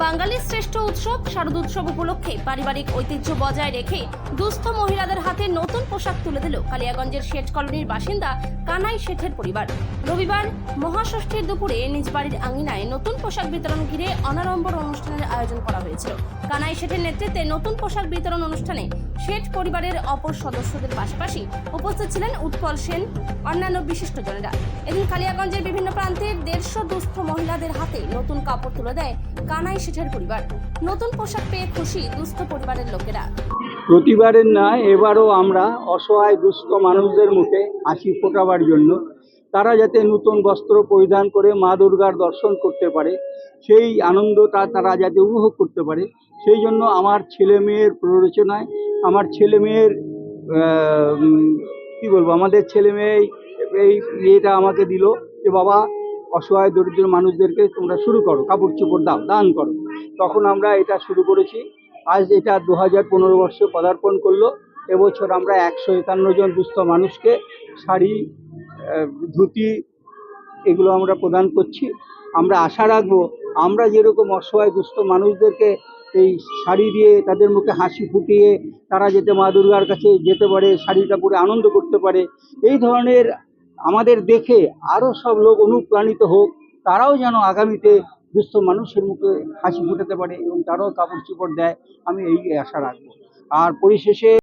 বাঙালির শ্রেষ্ঠ উৎসব, শারদ উৎসব উপলক্ষে পারিবারিক ঐতিহ্য বজায় রেখে দুস্থ মহিলাদের হাতে নতুন পোশাক তুলে দিল কালিয়াগঞ্জের শেঠ কলোনির বাসিন্দা কানাই শেঠের পরিবার। রবিবার মহাষষ্ঠীর দুপুরে নিজ বাড়ির আঙিনায় নতুন পোশাক বিতরণ ঘিরে অনারম্বর অনুষ্ঠানের আয়োজন করা হয়েছিল। কানাই শেঠের নেতৃত্বে নতুন পোশাক বিতরণ অনুষ্ঠানে শেঠ পরিবারের অপর সদস্যদের পাশাপাশি উপস্থিত ছিলেন উৎপল সেন, অন্যান্য বিশিষ্ট বিশিষ্টজনেরা এদিন কালিয়াগঞ্জের বিভিন্ন প্রান্তের দেড়শো দুস্থ মহিলাদের হাতে নতুন কাপড় তুলে দেয় কানাই শেঠের পরিবার। নতুন পোশাক পেয়ে খুশি দুস্থ পরিবারের লোকেরা। প্রতিবারের না এবারও আমরা অসহায়, দুস্থ মানুষদের মুখে হাসি ফোটাবার জন্য, তারা যাতে নতুন বস্ত্র পরিধান করে মা দুর্গার দর্শন করতে পারে, সেই আনন্দটা তারা যাতে উপভোগ করতে পারে, সেই জন্য আমার ছেলে মেয়ের প্ররোচনায়, আমার ছেলে মেয়ের কী বলব, আমাদের ছেলে মেয়ে এই- ইয়েটা আমাকে দিল যে, বাবা, অসহায়, দরিদ্র মানুষদেরকে তোমরা শুরু করো, কাপড় চোপড় দাও, দান করো। তখন আমরা এটা শুরু করেছি। আজ এটা দু হাজার পনেরো বর্ষে পদার্পণ করল। এবছর আমরা একশো একান্ন জন দুস্থ মানুষকে শাড়ি ধুতি এগুলো আমরা প্রদান করছি। আমরা আশা রাখব আমরা যেরকম অসহায় দুস্থ মানুষদেরকে এই শাড়ি দিয়ে তাদের মুখে হাসি ফুটিয়ে তারা যেতে মা দুর্গার কাছে যেতে পারে, শাড়িটা পরে আনন্দ করতে পারে, এই ধরনের আমাদের দেখে আরও সব লোক অনুপ্রাণিত হোক, তারাও যেন আগামীতে দুস্থ মানুষের মুখে হাসি ফুটাতে পারে এবং তারাও কাপড় চোপড় দেয়, আমি এই আশা রাখব। আর পরিশেষে